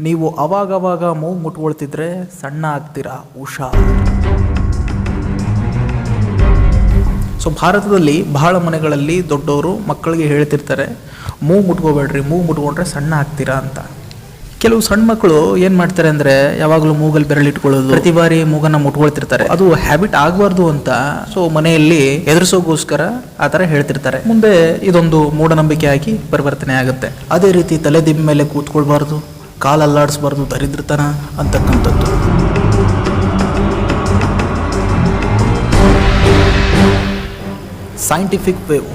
ನೀವು ಅವಾಗವಾಗ ಮೂಗು ಮುಟ್ಕೊಳ್ತಿದ್ರೆ ಸಣ್ಣ ಆಗ್ತೀರಾ? ಹುಷಾ ಸೊ ಭಾರತದಲ್ಲಿ ಬಹಳ ಮನೆಗಳಲ್ಲಿ ದೊಡ್ಡವರು ಮಕ್ಕಳಿಗೆ ಹೇಳ್ತಿರ್ತಾರೆ, ಮೂಗು ಮುಟ್ಕೋಬೇಡ್ರಿ, ಮೂಗು ಮುಟ್ಕೊಂಡ್ರೆ ಸಣ್ಣ ಆಗ್ತೀರಾ? ಅಂತ. ಕೆಲವು ಸಣ್ಣ ಮಕ್ಕಳು ಏನು ಮಾಡ್ತಾರೆ ಅಂದ್ರೆ, ಯಾವಾಗಲೂ ಮೂಗಲ್ಲಿ ಬೆರಳಿಟ್ಕೊಳ್ಳೋದು ಪ್ರತಿ ಬಾರಿ ಮೂಗನ್ನ ಮುಟ್ಕೊಳ್ತಿರ್ತಾರೆ. ಅದು ಹ್ಯಾಬಿಟ್ ಆಗಬಾರ್ದು ಅಂತ. ಸೊ ಮನೆಯಲ್ಲಿ ಎದುರಿಸೋಗೋಸ್ಕರ ಆ ಥರ ಹೇಳ್ತಿರ್ತಾರೆ. ಮುಂದೆ ಇದೊಂದು ಮೂಢನಂಬಿಕೆ ಆಗಿ ಪರಿವರ್ತನೆ ಆಗುತ್ತೆ. ಅದೇ ರೀತಿ ತಲೆ ದಿಬ್ಬ ಮೇಲೆ ಕೂತ್ಕೊಳ್ಬಾರ್ದು. ಕಾಲು ಅಲ್ಲಾಡಿಸ್ಬಾರ್ದು ದರಿದ್ರತನ ಅಂತಕ್ಕಂಥದ್ದು. ಸೈಂಟಿಫಿಕ್ ವೇವ್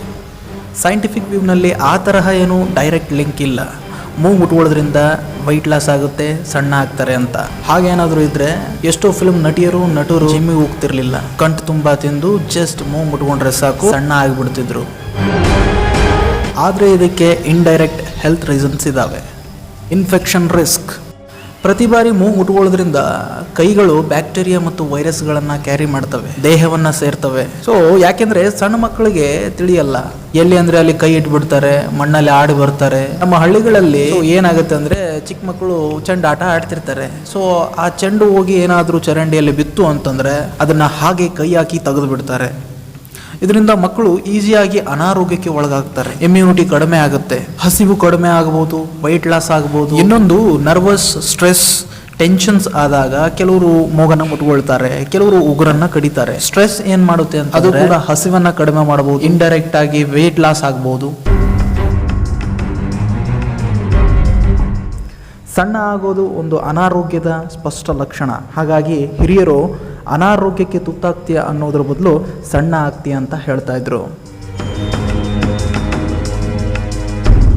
ಸೈಂಟಿಫಿಕ್ ವ್ಯೂವ್ನಲ್ಲಿ ಆ ತರಹ ಏನು ಡೈರೆಕ್ಟ್ ಲಿಂಕ್ ಇಲ್ಲ. ಮೂಗು ಮುಟ್ಕೊಳ್ಳೋದ್ರಿಂದ ವೈಟ್ ಲಾಸ್ ಆಗುತ್ತೆ, ಸಣ್ಣ ಆಗ್ತಾರೆ ಅಂತ. ಹಾಗೇನಾದರೂ ಇದ್ರೆ ಎಷ್ಟೋ ಫಿಲ್ಮ್ ನಟಿಯರು, ನಟರು ಜಿಮ್ಮಿಗೆ ಹೋಗ್ತಿರ್ಲಿಲ್ಲ. ಕಂಠ ತುಂಬಾ ತಿಂದು ಜಸ್ಟ್ ಮೂಗು ಮುಟ್ಕೊಂಡ್ರೆ ಸಾಕು, ಸಣ್ಣ ಆಗಿಬಿಡ್ತಿದ್ರು. ಆದರೆ ಇದಕ್ಕೆ ಇಂಡೈರೆಕ್ಟ್ ಹೆಲ್ತ್ ರೀಸನ್ಸ್ ಇದ್ದಾವೆ ಇನ್ಫೆಕ್ಷನ್ ರಿಸ್ಕ್ ಪ್ರತಿ ಬಾರಿ ಮೂಗು ಮುಟ್ಕೊಳ್ಳೋದ್ರಿಂದ ಕೈಗಳು ಬ್ಯಾಕ್ಟೀರಿಯಾ ಮತ್ತು ವೈರಸ್ಗಳನ್ನು ಕ್ಯಾರಿ ಮಾಡ್ತವೆ, ದೇಹವನ್ನ ಸೇರ್ತವೆ. ಸೊ ಯಾಕೆಂದ್ರೆ ಸಣ್ಣ ಮಕ್ಕಳಿಗೆ ತಿಳಿಯಲ್ಲ. ಎಲ್ಲಿ ಅಂದ್ರೆ ಅಲ್ಲಿ ಕೈ ಇಟ್ಬಿಡ್ತಾರೆ, ಮಣ್ಣಲ್ಲಿ ಆಡಿ ಬರ್ತಾರೆ. ನಮ್ಮ ಹಳ್ಳಿಗಳಲ್ಲಿ ಏನಾಗುತ್ತೆ ಅಂದ್ರೆ ಚಿಕ್ಕ ಮಕ್ಕಳು ಚೆಂಡು ಆಟ ಆಡ್ತಿರ್ತಾರೆ. ಸೊ ಆ ಚೆಂಡು ಹೋಗಿ ಏನಾದರೂ ಚರಂಡಿಯಲ್ಲಿ ಬಿತ್ತು ಅಂತಂದ್ರೆ ಅದನ್ನ ಹಾಗೆ ಕೈ ಹಾಕಿ ತೆಗೆದು ಬಿಡ್ತಾರೆ ಇದರಿಂದ ಮಕ್ಕಳು ಈಸಿಯಾಗಿ ಅನಾರೋಗ್ಯಕ್ಕೆ ಒಳಗಾಗ್ತಾರೆ. ಇಮ್ಯುನಿಟಿ ಕಡಿಮೆ ಆಗುತ್ತೆ. ಹಸಿವು ಕಡಿಮೆ ಆಗಬಹುದು ವೈಟ್ ಲಾಸ್ ಆಗಬಹುದು ಇನ್ನೊಂದು ನರ್ವಸ್ ಸ್ಟ್ರೆಸ್ ಟೆನ್ಷನ್ಸ್ ಆದಾಗ ಕೆಲವರು ಮೋಗನ ಮುಟ್ಕೊಳ್ತಾರೆ ಕೆಲವರು ಉಗುರನ್ನ ಕಡಿತಾರೆ. ಸ್ಟ್ರೆಸ್ ಏನ್ ಮಾಡುತ್ತೆ ಅಂತ ಅದು ಕೂಡ ಹಸಿವನ್ನ ಕಡಿಮೆ ಮಾಡಬಹುದು ಇಂಡೈರೆಕ್ಟ್ ಆಗಿ ವೈಟ್ ಲಾಸ್ ಆಗಬಹುದು ಸಣ್ಣ ಆಗೋದು ಒಂದು ಅನಾರೋಗ್ಯದ ಸ್ಪಷ್ಟ ಲಕ್ಷಣ. ಹಾಗಾಗಿ ಹಿರಿಯರು ಅನಾರೋಗ್ಯಕ್ಕೆ ತುತ್ತಾಗ್ತೀಯ ಅನ್ನೋದ್ರ ಬದಲು ಸಣ್ಣ ಆಗ್ತೀಯ ಅಂತ ಹೇಳ್ತಾ ಇದ್ರು.